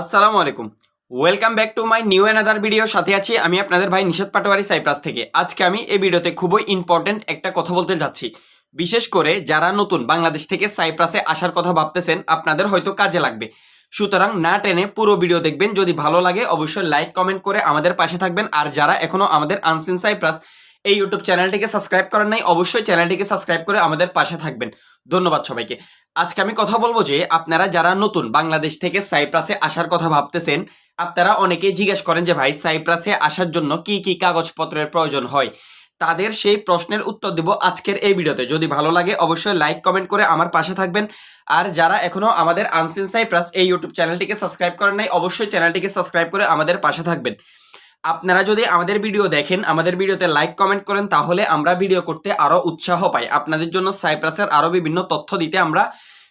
আসসালামু আলাইকুম। Welcome back to my new another video সাথে আছি আমি আপনাদের ভাই নিষাদ পাটোয়ারি সাইপ্রাস থেকে। আজকে আমি এই ভিডিওতে খুবই ইম্পর্ট্যান্ট একটা কথা বলতে যাচ্ছি। বিশেষ করে যারা নতুন বাংলাদেশ থেকে সাইপ্রাসে আসার কথা ভাবতেছেন, আপনাদের হয়তো কাজে লাগবে। সুতরাং না টেনে পুরো ভিডিও দেখবেন। যদি ভালো লাগে, অবশ্যই লাইক কমেন্ট করে আমাদের পাশে থাকবেন। আর যারা এখনও আমাদের আনসিন সাইপ্রাস এই ইউটিউব চ্যানেলটিকে সাবস্ক্রাইব করেন নাই, অবশ্যই চ্যানেলটিকে সাবস্ক্রাইব করে আমাদের পাশে থাকবেন। ধন্যবাদ সবাইকে। আজকে আমি কথা বলব যে, আপনারা যারা নতুন বাংলাদেশ থেকে সাইপ্রাসে আসার কথা ভাবতেছেন, আপনারা অনেকেই জিজ্ঞেস করেন যে, ভাই, সাইপ্রাসে আসার জন্য কি কি কাগজপত্রের প্রয়োজন হয়? তাদের সেই প্রশ্নের উত্তর দেব আজকের এই ভিডিওতে। যদি ভালো লাগে, অবশ্যই লাইক কমেন্ট করে আমার পাশে থাকবেন। আর যারা এখনও আমাদের আনসিন সাইপ্রাস এই ইউটিউব চ্যানেলটিকে সাবস্ক্রাইব করেন নাই, অবশ্যই চ্যানেলটিকে সাবস্ক্রাইব করে আমাদের পাশে থাকবেন। আপনারা যদি আমাদের ভিডিও দেখেন, আমাদের ভিডিওতে লাইক কমেন্ট করেন, তাহলে আমরা ভিডিও করতে আরও উৎসাহ পাই। আপনাদের জন্য সাইপ্রাসের আরও বিভিন্ন তথ্য দিতে আমরা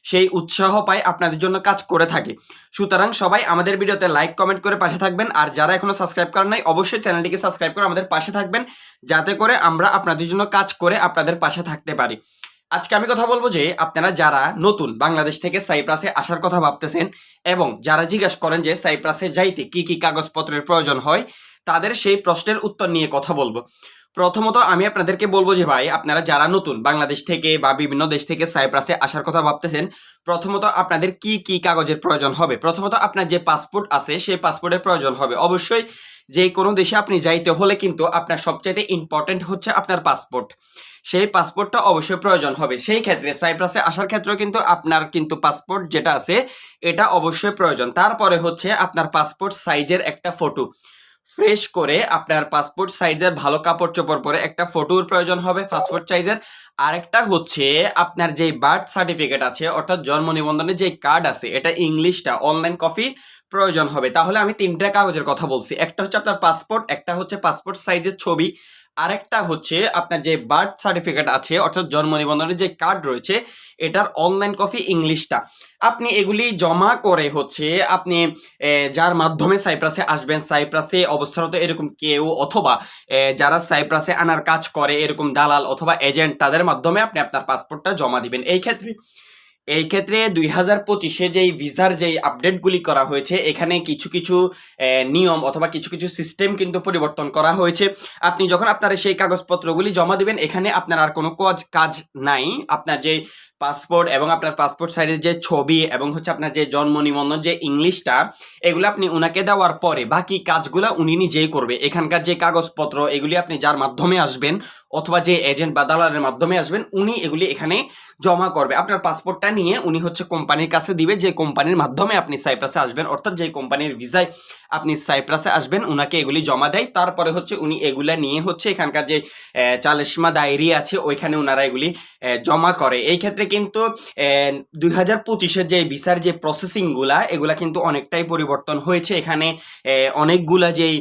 সেই উৎসাহ পাই, আপনাদের জন্য কাজ করে থাকি। সুতরাং সবাই আমাদের ভিডিওতে লাইক কমেন্ট করে পাশে থাকবেন, আর যারা এখনও সাবস্ক্রাইব করেন নাই, অবশ্যই চ্যানেলটিকে সাবস্ক্রাইব করে আমাদের পাশে থাকবেন, যাতে করে আমরা আপনাদের জন্য কাজ করে আপনাদের পাশে থাকতে পারি। আজকে আমি কথা বলব যে, আপনারা যারা নতুন বাংলাদেশ থেকে সাইপ্রাসে আসার কথা ভাবতেছেন, এবং যারা জিজ্ঞাসা করেন যে সাইপ্রাসে যাইতে কি কি কাগজপত্রের প্রয়োজন হয় তাদের সেই প্রশ্নের উত্তর নিয়ে কথা বলব। প্রথমত আমি আপনাদেরকে বলব যে ভাই, আপনারা যারা নতুন বাংলাদেশ থেকে বা বিভিন্ন দেশ থেকে সাইপ্রাসে আসার কথা ভাবতেছেন, প্রথমত আপনাদের কি কি কাগজের প্রয়োজন হবে? প্রথমত আপনার যে পাসপোর্ট আছে, সেই পাসপোর্টের প্রয়োজন হবে। অবশ্যই যে কোনো দেশে আপনি যাইতে হলে কিন্তু আপনার সবচাইতে ইম্পর্টেন্ট হচ্ছে আপনার পাসপোর্ট। সেই পাসপোর্টটা অবশ্যই প্রয়োজন হবে। সেই ক্ষেত্রে সাইপ্রাসে আসার ক্ষেত্রেও কিন্তু আপনার কিন্তু পাসপোর্ট যেটা আছে, এটা অবশ্যই প্রয়োজন। তারপরে হচ্ছে আপনার পাসপোর্ট সাইজের একটা ফটো ফ্রেশ করে আপনার পাসপোর্ট সাইজের ভালো কাপড় চোপড় পরে একটা ফটোর প্রয়োজন হবে পাসপোর্ট সাইজের আরেকটা হচ্ছে আপনার যেই বার্থ সার্টিফিকেট আছে, অর্থাৎ জন্ম নিবন্ধনের যে কার্ড আছে, এটা ইংলিশটা অনলাইন কপি প্রয়োজন হবে। তাহলে আমি তিনটা কাগজের কথা বলছি। একটা হচ্ছে আপনার পাসপোর্ট একটা হচ্ছে পাসপোর্ট সাইজের ছবি, আরেকটা হচ্ছে আপনার যে বার্থ সার্টিফিকেট আছে, অর্থাৎ জন্ম নিবন্ধনের যে কার্ড রয়েছে, এটার অনলাইন কপি ইংলিশটা। আপনি এগুলি জমা করে হচ্ছে আপনি যার মাধ্যমে সাইপ্রাসে আসবেন, সাইপ্রাসে অবস্থানত এরকম কেউ অথবা যারা সাইপ্রাসে আনার কাজ করে, এরকম দালাল অথবা এজেন্ট তাদের মাধ্যমে আপনি আপনার পাসপোর্টটা জমা দিবেন। এই ক্ষেত্রে এই ক্ষেত্রে দুই হাজার পঁচিশে যেই ভিসার যেই আপডেটগুলি করা হয়েছে, এখানে কিছু কিছু নিয়ম অথবা কিছু কিছু সিস্টেম কিন্তু পরিবর্তন করা হয়েছে। আপনি যখন আপনার সেই কাগজপত্রগুলি জমা দিবেন, এখানে আপনার আর কোনো কাজ কাজ নাই। আপনার যে পাসপোর্ট এবং আপনার পাসপোর্ট সাইজের যে ছবি এবং হচ্ছে আপনার যে জন্ম নিবন্ধন যে ইংলিশটা এগুলো আপনি উনাকে দেওয়ার পরে বাকি কাজগুলো উনি নিজেই করবে। এখানকার যে কাগজপত্র এগুলি আপনি যার মাধ্যমে আসবেন অথবা যে এজেন্ট বা দালালের মাধ্যমে আসবেন উনি এগুলি এখানে জমা করবে। আপনার পাসপোর্টটা নিয়ে উনি হচ্ছে কোম্পানির কাছে দিবে যে কোম্পানির মাধ্যমে আপনি সাইপ্রাসে আসবেন অর্থাৎ যে কোম্পানির ভিসায় আপনি সাইপ্রাসে আসবেন উনাকে এগুলি জমা দেয়। তারপরে হচ্ছে উনি এগুলা নিয়ে হচ্ছে এখানকার যে আহ, চালিশমা ডায়েরি আছে ওইখানে ওনারা এগুলি জমা করে। এই ক্ষেত্রে কিন্তু দুই হাজার পঁচিশের যে ভিসার যে প্রসেসিংগুলা এগুলা কিন্তু অনেকটাই পরিবর্তন হয়েছে। এখানে অনেকগুলা যেই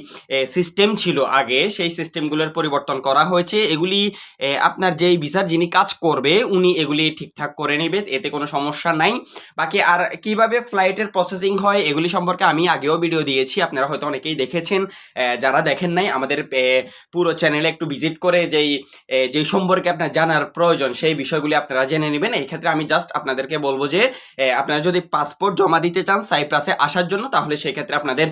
সিস্টেম ছিল আগে, সেই সিস্টেমগুলোর পরিবর্তন করা হয়েছে। এগুলি আপনার যেই ভিসার যিনি কাজ করবে, উনি এগুলি ঠিকঠাক করে নেবে, এতে কোনো সমস্যা নাই। বাকি আর কীভাবে ফ্লাইটের প্রসেসিং হয়, এগুলি সম্পর্কে আমি আগেও ভিডিও দিয়েছি, আপনারা হয়তো অনেকেই দেখেছেন। যারা দেখেন নাই, আমাদের পুরো চ্যানেলে একটু ভিজিট করে যেই যেই সম্পর্কে আপনার জানার প্রয়োজন, সেই বিষয়গুলি আপনারা জেনে নেবেন। এই ক্ষেত্রে আমি জাস্ট আপনাদেরকে বলব যে আপনারা যদি পাসপোর্ট জমা দিতে চান সাইপ্রাসে আসার জন্য তাহলে সেক্ষেত্রে আপনাদের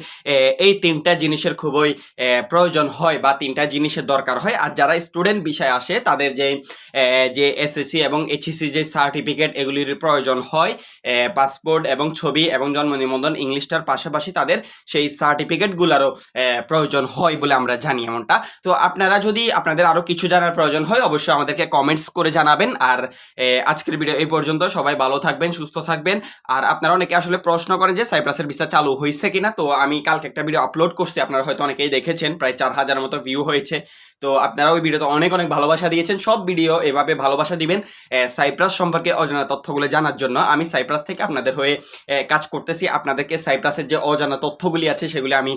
এই তিনটা জিনিসের খুবই প্রয়োজন হয় বা তিনটা জিনিসের দরকার হয়। আর যারা স্টুডেন্ট বিষয় আসে তাদের যে যে এসএসসি এবং এইচএসসি যে সার্টিফিকেট এগুলির প্রয়োজন হয় পাসপোর্ট এবং ছবি এবং জন্ম নিবন্ধন ইংলিশটার পাশাপাশি তাদের সেই সার্টিফিকেটগুলোরও প্রয়োজন হয় বলে আমরা জানি এমনটা। তো আপনারা যদি আপনাদের আরও কিছু জানার প্রয়োজন হয় অবশ্যই আমাদেরকে কমেন্টস করে জানাবেন। আর আহ, আজকের ভিডিও এই পর্যন্ত। সবাই ভালো থাকবেন, সুস্থ থাকবেন। আর আপনারা অনেকে আসলে প্রশ্ন করেন যে, সাইপ্রাসের ভিসা চালু হয়েছে কিনা? তো আমি কালকে একটা ভিডিও আপলোড করছি। আপনারা হয়তো অনেকেই দেখেছেন, প্রায় চার হাজার মতো ভিউ হয়েছে। তো আপনারা ওই ভিডিওতে অনেক অনেক ভালোবাসা দিয়েছেন। সব ভিডিও এভাবে ভালোবাসা দিবেন সাইপ্রাস সম্পর্কে অজানা তথ্যগুলো জানার জন্য। আমি সাইপ্রাস থেকে আপনাদের হয়ে কাজ করতেছি। আপনাদেরকে সাইপ্রাসের যে অজানা তথ্যগুলি আছে, সেগুলি আমি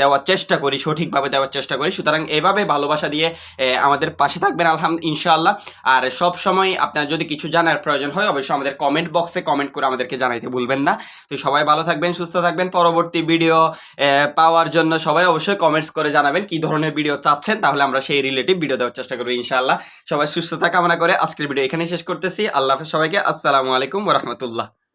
দেওয়ার চেষ্টা করি, সঠিকভাবে দেওয়ার চেষ্টা করি। সুতরাং এভাবে ভালোবাসা দিয়ে আমাদের পাশে থাকবেন, আলহাম, ইনশাআল্লাহ। আর সব সময় আপনার যদি কিছু জানার প্রয়োজন হয়, অবশ্যই আমাদের কমেন্ট বক্সে কমেন্ট করে আমাদেরকে জানাইতে ভুলবেন না। তো সবাই ভালো থাকবেন, সুস্থ থাকবেন। পরবর্তী ভিডিও পাওয়ার জন্য সবাই অবশ্যই কমেন্টস করে জানাবেন কি ধরনের ভিডিও চাচ্ছেন, তাহলে আমরা সেই রিলেটিভ ভিডিও দেওয়ার চেষ্টা করব ইনশাআল্লাহ। সবাই সুস্থতা কামনা করে আজকের ভিডিও এখানে শেষ করতেছি। আল্লাহ হাফেজ সবাইকে। আসসালামু আলাইকুম রহমতুল্লাহ।